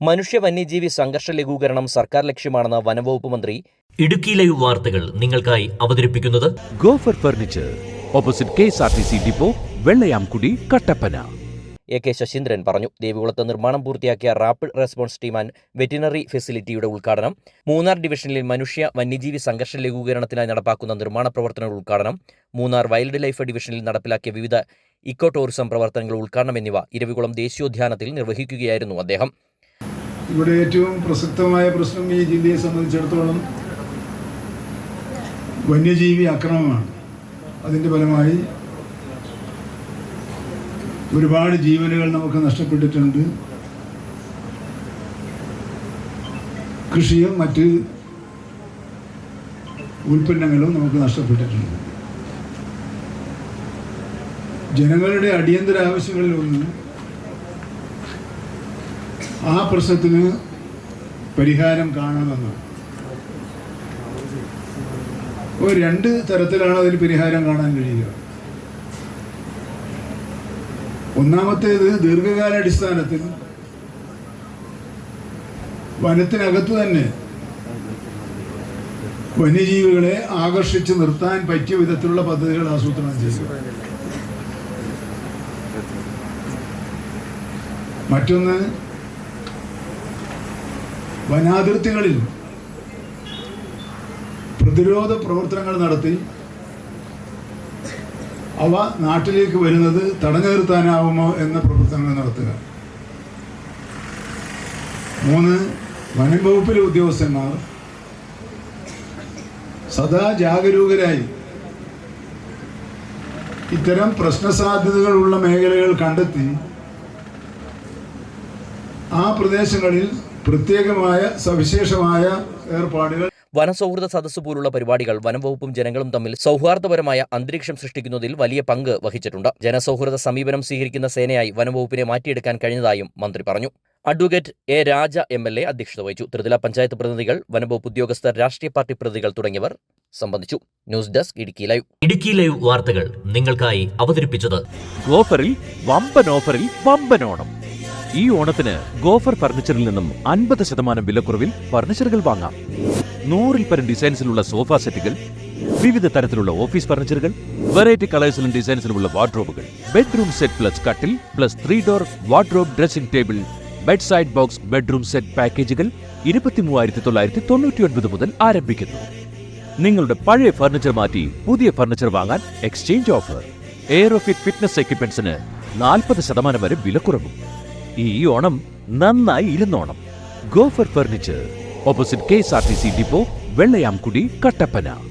മനുഷ്യ വന്യജീവി സംഘർഷ ലഘൂകരണം സർക്കാർ ലക്ഷ്യമാണെന്ന് വനംവകുപ്പ് മന്ത്രി ഇടുക്കി ലൈവ് വാർത്തകൾ നിങ്ങൾക്കായി അവതരിപ്പിക്കുന്നത് Gofer furniture opposite K S R T C depot Vellayamkudi Kattappana. A K Saseendran പറഞ്ഞു ദേവികുളത്ത് നിർമ്മാണം പൂർത്തിയാക്കിയ rapid response team and veterinary ഫെസിലിറ്റിയുടെ ഉദ്ഘാടനം മൂന്നാർ ഡിവിഷനിൽ മനുഷ്യ വന്യജീവി സംഘർഷ ലഘൂകരണത്തിനായി നടപ്പാക്കുന്ന നിർമ്മാണ പ്രവർത്തനങ്ങളുടെ ഉദ്ഘാടനം മൂന്നാർ വൈൽഡ് ലൈഫ് ഡിവിഷനിൽ നടപ്പിലാക്കിയ വിവിധ ഇക്കോ ടൂറിസം പ്രവർത്തനങ്ങൾ ഉദ്ഘാടനം എന്നിവ ഇരവികുളം ദേശീയോദ്യാനത്തിൽ നിർവഹിക്കുകയായിരുന്നു അദ്ദേഹം. ഇവിടെ ഏറ്റവും പ്രസക്തമായ പ്രശ്നം ഈ ജില്ലയെ സംബന്ധിച്ചിടത്തോളം വന്യജീവി അക്രമമാണ് അതിന്റെ ഫലമായി ഒരുപാട് ജീവനുകൾ നമുക്ക് നഷ്ടപ്പെട്ടിട്ടുണ്ട്. കൃഷിയും മറ്റ് ഉൽപ്പന്നങ്ങളും നമുക്ക് നഷ്ടപ്പെട്ടിട്ടുണ്ട്. ജനങ്ങളുടെ അടിയന്തര ആവശ്യങ്ങളിൽ ഒന്ന് ആ പ്രശ്നത്തിന് പരിഹാരം കാണണമെന്ന്. ഒരു രണ്ട് തരത്തിലാണ് അതിന് പരിഹാരം കാണാൻ കഴിയുക. ഒന്നാമത്തേത് ദീർഘകാലാടിസ്ഥാനത്തിൽ വനത്തിനകത്ത് തന്നെ വന്യജീവികളെ ആകർഷിച്ച് നിർത്താൻ പറ്റിയ വിധത്തിലുള്ള പദ്ധതികൾ ആസൂത്രണം ചെയ്യുക. മറ്റൊന്ന് വനാതിർത്തികളിൽ പ്രതിരോധ പ്രവർത്തനങ്ങൾ നടത്തി അവ നാട്ടിലേക്ക് വരുന്നത് തടഞ്ഞു നിർത്താനാവുമോ എന്ന പ്രവർത്തനങ്ങൾ നടത്തുക. മൂന്ന് വനം വകുപ്പിലെ ഉദ്യോഗസ്ഥന്മാർ സദാ ജാഗരൂകരായി ഇത്തരം പ്രശ്നസാധ്യതകളുള്ള മേഖലകൾ കണ്ടെത്തി ആ പ്രദേശങ്ങളിൽ പ്രത്യേകമായ സവിശേഷമായ ഏർപ്പാടുകൾ. വനസൗഹൃദ സദസ്സ് പോലുള്ള പരിപാടികൾ വനംവകുപ്പും ജനങ്ങളും തമ്മിൽ സൗഹാർദ്ദപരമായ അന്തരീക്ഷം സൃഷ്ടിക്കുന്നതിൽ വലിയ പങ്ക് വഹിച്ചിട്ടുണ്ട്. ജനസൗഹൃദ സമീപനം സ്വീകരിക്കുന്ന സേനയായി വനംവകുപ്പിനെ മാറ്റിയെടുക്കാൻ കഴിഞ്ഞതായും മന്ത്രി പറഞ്ഞു. Advocate A Raja M L A അധ്യക്ഷത വഹിച്ചു. ത്രിതല പഞ്ചായത്ത് പ്രതിനിധികൾ വനംവകുപ്പ് ഉദ്യോഗസ്ഥർ രാഷ്ട്രീയ പാർട്ടി പ്രതിനിധികൾ തുടങ്ങിയവർ സംബന്ധിച്ചു. News desk Idukki live. Idukki live വാർത്തകൾ നിങ്ങൾക്കായി അവതരിപ്പിച്ചത് ഓഫറിൽ വമ്പൻ ഓഫറിൽ വമ്പൻ ഓണം ഈ ഓണത്തിന് ഗോഫർ ഫർണിച്ചറിൽ നിന്നും അൻപത് ശതമാനം വിലക്കുറവിൽ ഫർണിച്ചറുകൾ വാങ്ങാം. നൂറിൽ പരം ഡിസൈൻസിലുള്ള സോഫ സെറ്റുകൾ വിവിധ തരത്തിലുള്ള ഓഫീസ് ഫർണിച്ചറുകൾ വെറൈറ്റി കളേഴ്സിലും ഡിസൈൻസിലുമുള്ള വാർഡ്രോബുകൾ. ബെഡ്റൂം സെറ്റ് പ്ലസ് കട്ടിൽ plus three door wardrobe dressing table bed side box bedroom set പാക്കേജുകൾ ഇരുപത്തി മൂവായിരത്തി തൊള്ളായിരത്തി തൊണ്ണൂറ്റി ഒൻപത് മുതൽ ആരംഭിക്കുന്നു. നിങ്ങളുടെ പഴയ ഫർണിച്ചർ മാറ്റി പുതിയ ഫർണിച്ചർ വാങ്ങാൻ എക്സ്ചേഞ്ച് ഓഫർ. എയറോഫിറ്റ് ഫിറ്റ്നസ് എക്യുപ്മെന്റ്സിന് നാൽപ്പത് ശതമാനം വരെ വിലക്കുറവും. ഈ ഓണം നന്നായി ഇരുന്നോണം. Gofer furniture opposite K S R T C depot Vellayamkudi Kattappana.